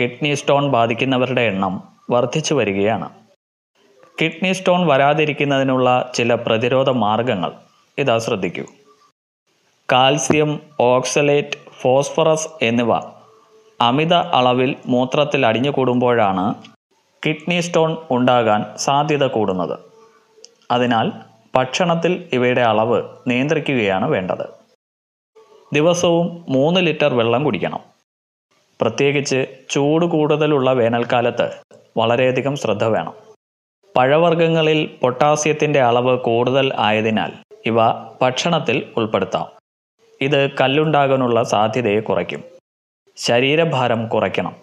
Kidney stone ബാധിക്കുന്നവരുടെ എണ്ണം വർദ്ധിച്ചു വരികയാണ്. കിഡ്നി സ്റ്റോൺ വരാതിരിക്കുന്നതിനുള്ള ചില പ്രതിരോധ മാർഗങ്ങൾ ഇതാ ശ്രദ്ധിക്കൂ. കാൽസ്യം ഓക്സലേറ്റ് ഫോസ്ഫറസ് എന്നിവ അമിത അളവിൽ മൂത്രത്തിൽ അടിഞ്ഞുകൂടുമ്പോഴാണ് കിഡ്നി സ്റ്റോൺ ഉണ്ടാകാൻ സാധ്യത കൂടുന്നത്. അതിനാൽ ഭക്ഷണത്തിൽ ഇവയുടെ അളവ് നിയന്ത്രിക്കുകയാണ് വേണ്ടത്. ദിവസവും മൂന്ന് ലിറ്റർ വെള്ളം കുടിക്കണം. പ്രത്യേകിച്ച് ചൂട് കൂടുതലുള്ള വേനൽക്കാലത്ത് വളരെയധികം ശ്രദ്ധ വേണം. പഴവർഗങ്ങളിൽ പൊട്ടാസ്യത്തിന്റെ അളവ് കൂടുതൽ ആയതിനാൽ ഇവ ഭക്ഷണത്തിൽ ഉൾപ്പെടുത്താം. ഇത് കല്ലുണ്ടാകാനുള്ള സാധ്യതയെ കുറയ്ക്കും. ശരീരഭാരം കുറയ്ക്കണം.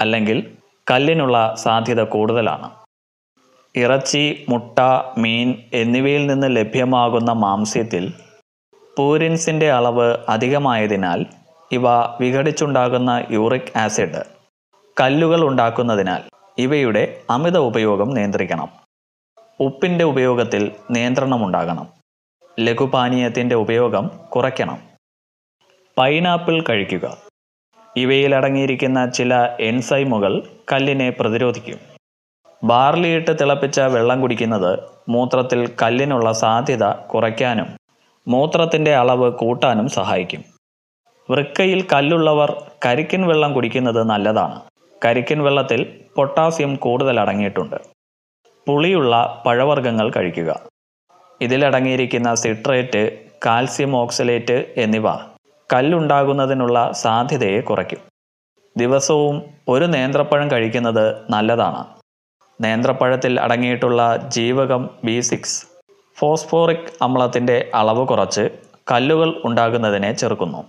അല്ലെങ്കിൽ കല്ലിനുള്ള സാധ്യത കൂടുതലാണ്. ഇറച്ചി മുട്ട മീൻ എന്നിവയിൽ നിന്ന് ലഭ്യമാകുന്ന മാംസ്യത്തിൽ പൂരിൻസിന്റെ അളവ് അധികമായതിനാൽ ഇവ വിഘടിച്ചുണ്ടാകുന്ന യൂറിക് ആസിഡ്. കല്ലുകൾ ഉണ്ടാക്കുന്നതിനാൽ ഇവയുടെ അമിത ഉപയോഗം നിയന്ത്രിക്കണം. ഉപ്പിന്റെ ഉപയോഗത്തിൽ നിയന്ത്രണം ഉണ്ടാകണം. ലഘുപാനീയത്തിന്റെ ഉപയോഗം കുറയ്ക്കണം. പൈനാപ്പിൾ കഴിക്കുക. ഇവയിൽ അടങ്ങിയിരിക്കുന്ന ചില എൻസൈമുകൾ കല്ലിനെ പ്രതിരോധിക്കും. ബാർലിയിട്ട് തിളപ്പിച്ച വെള്ളം കുടിക്കുന്നത് മൂത്രത്തിൽ കല്ലിനുള്ള സാധ്യത കുറയ്ക്കാനും മൂത്രത്തിന്റെ അളവ് കൂട്ടാനും സഹായിക്കും. വൃക്കയിൽ കല്ലുള്ളവർ കരിക്കൻ വെള്ളം കുടിക്കുന്നത് നല്ലതാണ്. കരിക്കൻ വെള്ളത്തിൽ പൊട്ടാസ്യം കൂടുതൽ അടങ്ങിയിട്ടുണ്ട്. പുളിയുള്ള പഴവർഗങ്ങൾ കഴിക്കുക. ഇതിലടങ്ങിയിരിക്കുന്ന സിട്രേറ്റ് കാൽസ്യം ഓക്സലേറ്റ് എന്നിവ കല്ലുണ്ടാകുന്നതിനുള്ള സാധ്യതയെ കുറയ്ക്കും. ദിവസവും ഒരു നേന്ത്രപ്പഴം കഴിക്കുന്നത് നല്ലതാണ്. നേന്ത്രപ്പഴത്തിൽ അടങ്ങിയിട്ടുള്ള ജീവകം ബി സിക്സ് ഫോസ്ഫോറിക് അമ്ലത്തിന്റെ അളവ് കുറച്ച് കല്ലുകൾ ഉണ്ടാകുന്നതിനെ ചെറുക്കുന്നു.